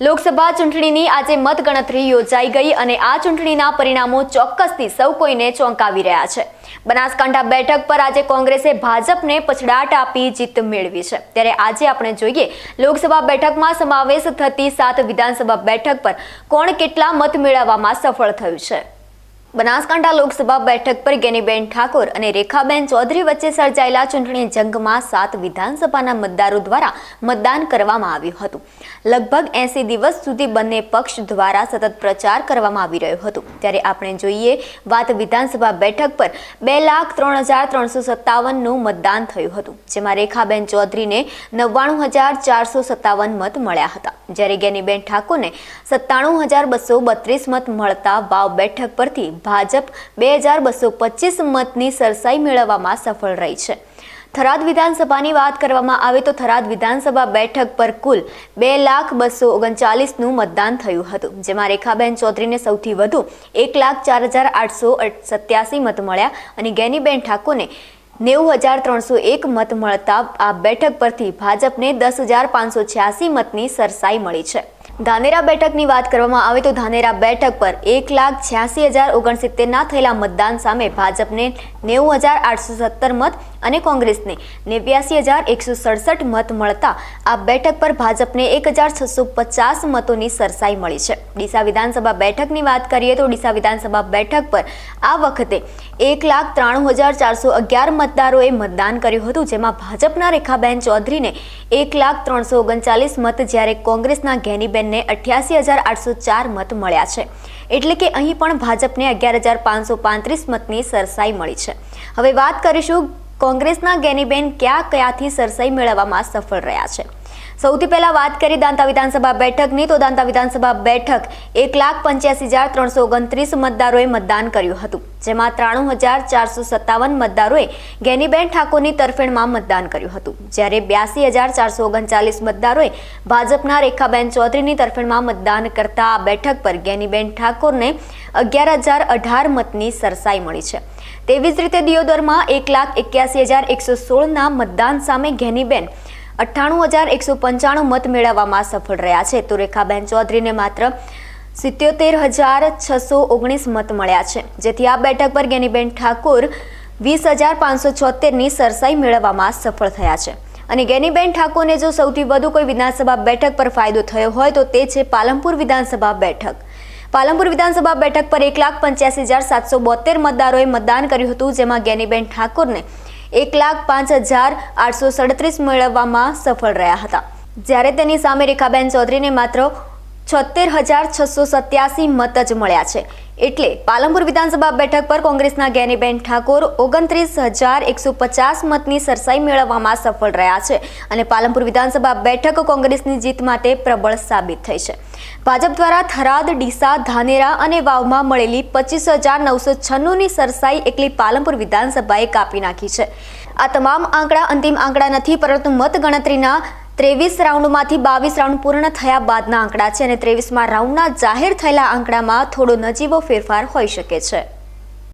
લોકસભા ચૂંટણીની આજે મતગણતરી યોજાઈ ગઈ અને આ ચૂંટણીના પરિણામો ચોક્કસથી સૌ કોઈને ચોંકાવી રહ્યા છે. બનાસકાંઠા બેઠક પર આજે કોંગ્રેસે ભાજપને પછડાટ આપી જીત મેળવી છે. ત્યારે આજે આપણે જોઈએ, લોકસભા બેઠકમાં સમાવેશ થતી સાત વિધાનસભા બેઠક પર કોણ કેટલા મત મેળવવામાં સફળ થયું છે. બનાસકાંઠા લોકસભા બેઠક પર ગેનીબેન ઠાકોર અને રેખાબેન ચૌધરી વચ્ચે સર્જાયેલા ચૂંટણી જંગમાં સાત વિધાનસભાના મતદારો દ્વારા મતદાન કરવામાં આવ્યું હતું. લગભગ એસી દિવસ સુધી બંને પક્ષ દ્વારા સતત પ્રચાર કરવામાં આવી રહ્યો હતો. ત્યારે આપણે જોઈએ, વાત વિધાનસભા બેઠક પર બે લાખ ત્રણ હજાર ત્રણસો સત્તાવનનું મતદાન થયું હતું, જેમાં રેખાબેન ચૌધરીને નવ્વાણું હજાર ચારસો સત્તાવન મત મળ્યા હતા. જ્યારે ગેનીબેન ઠાકોરને સત્તાણું હજાર બસો બત્રીસ મત મળતા વાવ બેઠક પરથી ભાજપ બે હજાર બસો પચીસ મતની સરસાઈ મેળવવામાં સફળ રહી છે. થરાદ વિધાનસભાની વાત કરવામાં આવે તો થરાદ વિધાનસભા બેઠક પર કુલ બે લાખ બસો ઓગણચાલીસનું મતદાન થયું હતું, જેમાં રેખાબેન ચૌધરીને સૌથી વધુ એક લાખ ચાર હજાર આઠસો સત્યાસી મત મળ્યા અને ગેનીબેન ઠાકોરને નેવું હજાર ત્રણસો એક મત મળતા આ બેઠક પરથી ભાજપને દસ હજાર પાંચસો છ્યાસી મતની સરસાઈ મળી છે. ધાનેરા બેઠકની વાત કરવામાં આવે તો ધાનેરા બેઠક પર એક લાખ છ્યાસી હજાર ઓગણસિત્તેરના થયેલા મતદાન સામે ભાજપને નેવું હજાર આઠસો સત્તર મત અને કોંગ્રેસને નેવ્યાસી હજાર એકસો સડસઠ મત મળતા આ બેઠક પર ભાજપને એક હજાર છસો પચાસ મતોની સરસાઈ મળી છે. ડીસા વિધાનસભા બેઠકની વાત કરીએ તો ડીસા વિધાનસભા બેઠક પર આ વખતે એક લાખ ત્રાણું હજાર ચારસો અગિયાર મતદારોએ મતદાન કર્યું હતું, જેમાં ભાજપના રેખાબેન ચૌધરીને એક લાખ ત્રણસો ઓગણચાલીસ મત જ્યારે કોંગ્રેસના ગેનીબેનને અઠ્યાસી હજાર આઠસો ચાર મત મળ્યા છે. એટલે કે અહીં પણ ભાજપને અગિયાર હજાર પાંચસો પાંત્રીસ મતની સરસાઈ મળી છે. હવે વાત કરીશું કોંગ્રેસના ગેનીબેન કયા કયાથી સરસાઈ મેળવવામાં સફળ રહ્યા છે. સૌથી પહેલા વાત કરી દાંતા વિધાનસભા બેઠકની, તો દાંતા વિધાનસભા બેઠક એક લાખ પંચ્યાસી હજાર ત્રણસો ઓગણત્રીસ મતદારોએ મતદાન કર્યું હતું, જેમાં ત્રાણું હજાર ચારસો સત્તાવન મતદારોએ ગેનીબેન ઠાકોરની તરફેણમાં મતદાન કર્યું હતું, જ્યારે બ્યાસી હજાર ચારસો ઓગણચાલીસ મતદારોએ ભાજપના રેખાબેન ચૌધરીની તરફેણમાં મતદાન કરતા આ બેઠક પર ગેનીબેન ઠાકોરને અગિયાર હજાર અઢાર મતની સરસાઈ મળી છે. તેવી જ રીતે દિયોદરમાં એક લાખ એક્યાસી હજાર એકસો સોળના મતદાન સામે ઘેનીબેન અઠ્ઠાણું હજાર એકસો પંચાણું મત મેળવવામાં સફળ રહ્યા છે. તો રેખાબેન ચૌધરીને માત્ર સિત્યોતેર હજાર છસો ઓગણીસ મત મળ્યા છે. જેથી આ બેઠક પર ગેનીબેન ઠાકોર વીસ હજાર પાંચસો છોતેરની સરસાઈ મેળવવામાં સફળ થયા છે. અને ગેનીબેન ઠાકોરને જો સૌથી વધુ કોઈ વિધાનસભા બેઠક પર ફાયદો થયો હોય તો તે છે પાલનપુર વિધાનસભા બેઠક. પાલનપુર વિધાનસભા બેઠક પર એક લાખ પંચ્યાસી હજાર સાતસો બોતેર મતદારોએ મતદાન કર્યું હતું, જેમાં ગેનીબેન ઠાકોરને એક લાખ પાંચ હજાર આઠસો સડત્રીસ મેળવવામાં સફળ રહ્યા હતા. જ્યારે તેની સામે રેખાબેન ચૌધરીને માત્ર છોતેર હજાર છસો સત્યાસી મત જ મળ્યા છે. એટલે પાલનપુર વિધાનસભા બેઠક પર કોંગ્રેસના ગેનીબેન ઠાકોર ઓગણત્રીસ હજાર એકસો પચાસ મતની સરસાઈ મેળવવામાં સફળ રહ્યા છે અને પાલનપુર વિધાનસભા બેઠક કોંગ્રેસની જીત માટે પ્રબળ સાબિત થઈ છે. ભાજપ દ્વારા થરાદ, ડીસા, ધાનેરા અને વાવમાં મળેલી પચીસ હજાર નવસો છન્નુંની સરસાઈ એકલી પાલનપુર વિધાનસભાએ કાપી નાખી છે. આ તમામ આંકડા અંતિમ આંકડા નથી, પરંતુ મતગણતરીના ત્રેવીસ રાઉન્ડમાંથી બાવીસ રાઉન્ડ પૂર્ણ થયા બાદના આંકડા છે અને ત્રેવીસમાં રાઉન્ડના જાહેર થયેલા આંકડામાં થોડો નજીવો ફેરફાર હોઈ શકે છે.